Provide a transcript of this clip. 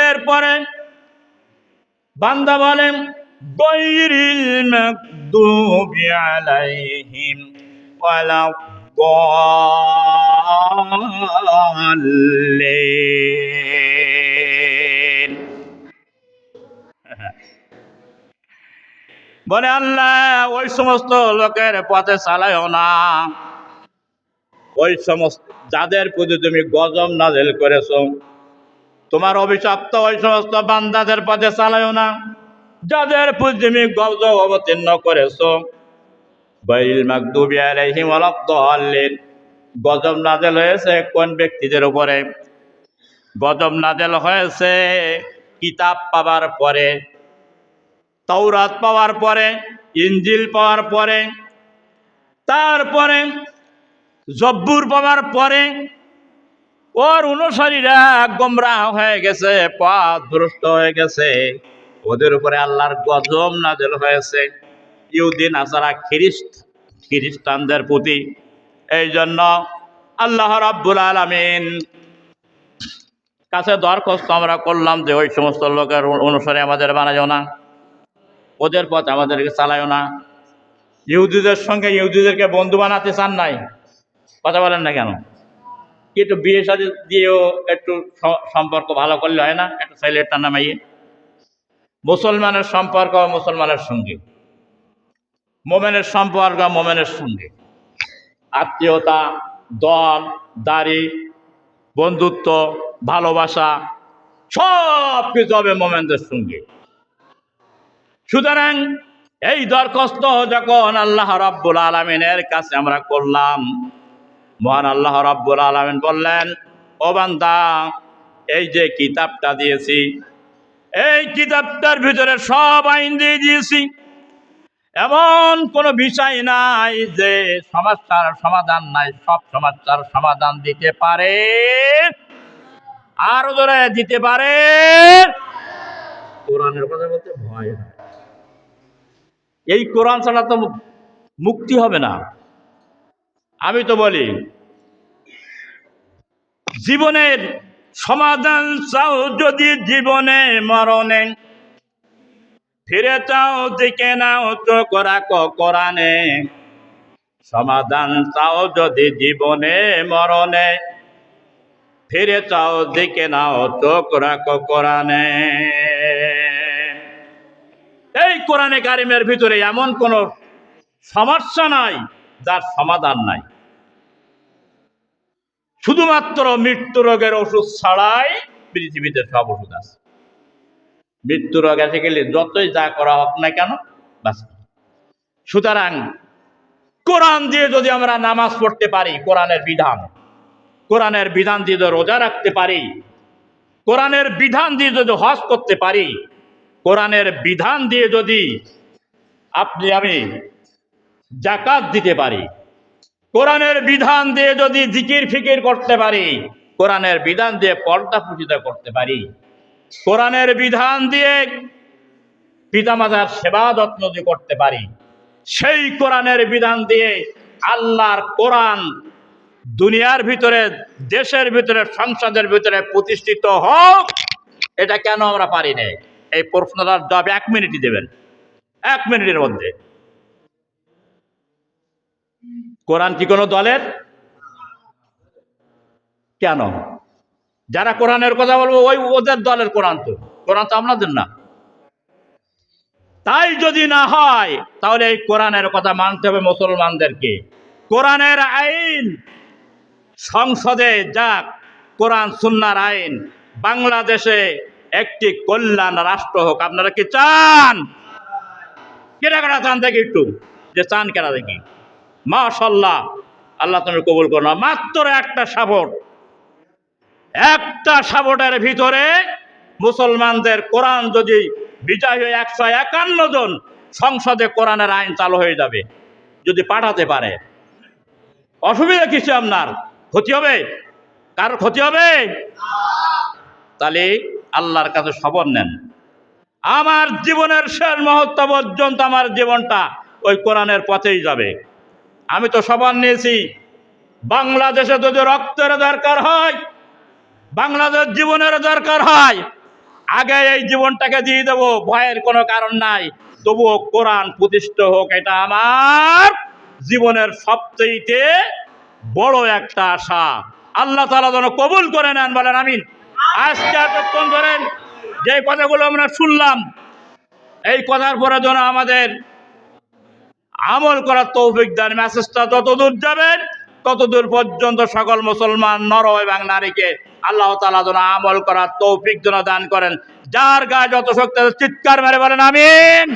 এরপরে বান্দা বলেন গৈরিল মাকদুবি আলাইহিম ওয়ালা ضالين বলে আল্লাহ ওই সমস্ত লোকের পথে চালায়ও না ওই সমস্ত যাদের প্রতি তুমি গজব নাজেল করেছো তোমার অভিশপ্ত ওই সমস্ত বান্দাদের পথে চালায়ও না। যাদের তুমি গজব অবতীর্ণ করেছ। বাইল মাকদুবি গজব নাজেল হয়েছে কোন ব্যক্তিদের উপরে? গজব নাজেল হয়েছে কিতাব পাওয়ার পরে তৌরাত পাওয়ার পরে ইঞ্জিল পাওয়ার পরে, তারপরে জব্বুর পাওয়ার পরে ওর অনুসারীরা গোমরা হয়ে গেছে, পথ ভ্রষ্ট হয়ে গেছে। ওদের উপরে আল্লাহর গজব নাজেল হয়েছে। ইউদিন আসারা খ্রিস্ট, খ্রিস্টানদের প্রতি। এই জন্য আল্লাহ রাব্বুল আলামিন কাছে দরখাস্ত আমরা করলাম যে ওই সমস্ত লোকের অনুসারে আমাদের বানাইও না। ওদের পথ আমাদেরকে চালায়ও না। ইহুদিদের সঙ্গে ইহুদিদেরকে বন্ধু বানাতে চান নাই। কথা বলেন না কেন? কি একটু বিয়ে সাথে দিয়েও একটু সম্পর্ক ভালো করলে হয় না, একটু ছেলেটা নামাইয়ে মুসলমানের সম্পর্ক মুসলমানের সঙ্গে। মোমেনের সম্পর্ক মোমেনের সঙ্গে। আত্মীয়তা, দল, দাড়ি, বন্ধুত্ব, ভালোবাসা, সব কিছু হবে মোমেনদের সঙ্গে। সুতরাং এই দরখাস্ত যখন আল্লাহ রাব্বুল আলমিনের কাছে আমরা করলাম মহান আল্লাহ রাব্বুল আলমিন বললেন ও বান্দা এই যে কিতাবটা দিয়েছি এই কিতাবটার ভিতরে সব আইন দিয়ে দিয়েছি। এমন কোনো বিষয় নাই যে সমস্যার সমাধান নাই সব সমস্যার সমাধান দিতে পারে আরও ধরে দিতে পারে। কোরআনের কথা বলতে ভয় হয়। এই কোরআন ছাড়া তো মুক্তি হবে না। আমি তো বলি, জীবনের সমাধান চাও যদি জীবনে মরণে, ফিরে চাও দিকে নাও চোখ করা কোরআনে। সমাধান চাও যদি জীবনে মরণে, ফিরে চাও দিকে নাও চোখ রাখো কোরআনে। এই কোরআনে কারিমের ভিতরে এমন কোন সমস্যা নাই, যার সমাধান নাই। শুধুমাত্র মৃত্যু রোগের ওষুধ ছাড়াই পৃথিবীতে সব ওষুধ আছে। মৃত্যু রোগ এসে গেলে যতই যা করা হোক না কেন সুতরাং কোরআন দিয়ে যদি আমরা নামাজ পড়তে পারি, কোরআনের বিধান কোরআনের বিধান দিয়ে যদি রোজা রাখতে পারি, কোরআনের বিধান দিয়ে যদি হজ করতে পারি, কোরআনের বিধান দিয়ে যদি আপনি আমি জাকাত দিতে পারি কোরআনের বিধান দিয়ে যদি জিকির ফিকির করতে পারি, কোরআনের বিধান দিয়ে পর্দা পূজিতা করতে পারি। কোরআনের বিধান দিয়ে পিতামাতার সেবা যত্ন যদি করতে পারি, সেই কোরআনের বিধান দিয়ে আল্লাহর কোরআন দুনিয়ার ভিতরে, দেশের ভিতরে, সংসদের ভিতরে প্রতিষ্ঠিত হোক, এটা কেন আমরা পারি না এই প্রশ্নটার জবাব এক মিনিটই দেবেন। এক মিনিটের মধ্যে। কোরআন কি কোনো দলের? কেন? যারা কোরআনের কথা বলব, ওই ওদের দলের কোরআন তো। কোরআন তো আপনাদের না। তাই যদি না হয়, তাহলে এই কোরআনের কথা মানতে হবে মুসলমানদেরকে। কোরআনের আইন সংসদে যাক, কোরআন সুন্নার আইন। বাংলাদেশে একটি কল্যাণ রাষ্ট্র হোক, আপনারা কি চান? কেনা কেনা চান দেখি একটু। যে চান কেনা দেখি। মাশাল্লাহ। আল্লাহ তুমি কবুল করো না। মাত্র একটা সাপোর্ট একটা সাপোর্টের ভিতরে মুসলমানদের কোরআন যদি বিজয় হয়ে একশো একান্ন জন সংসদে কোরআনের আইন চালু হয়ে যাবে, যদি পাঠাতে পারে। অসুবিধা কিছু আপনার? ক্ষতি হবে? কার ক্ষতি হবে? তাহলে আল্লাহর কাছে সবর নেন। আমার জীবনের শেষ মুহূর্ত পর্যন্ত আমার জীবনটা ওই কোরআনের পথেই যাবে। আমি তো সবার নিয়েছি। বাংলাদেশে যদি রক্তের দরকার হয়, বাংলাদেশ জীবনের দরকার হয়, আগে এই জীবনটাকে দিয়ে দেবো, ভয়ের কোনো কারণ নাই। তবুও কোরআন প্রতিষ্ঠা হোক, এটা আমার জীবনের সবচেয়ে বড় একটা আশা। আল্লাহ তালা যেন কবুল করে নেন, বলেন আমিন। আজকে এতক্ষণ ধরেন যে কথাগুলো আমরা শুনলাম, এই কথার পরে যেন আমাদের আমল করার তৌফিক দেন মেসেজটা যতদূর যাবেন, ততদূর পর্যন্ত সকল মুসলমান নর এবং নারীকে আল্লাহ তালা যেন আমল করার তৌফিক যেন দান করেন। যার গায়ে যত শক্তি চিৎকার মেরে বলেন, আমিন।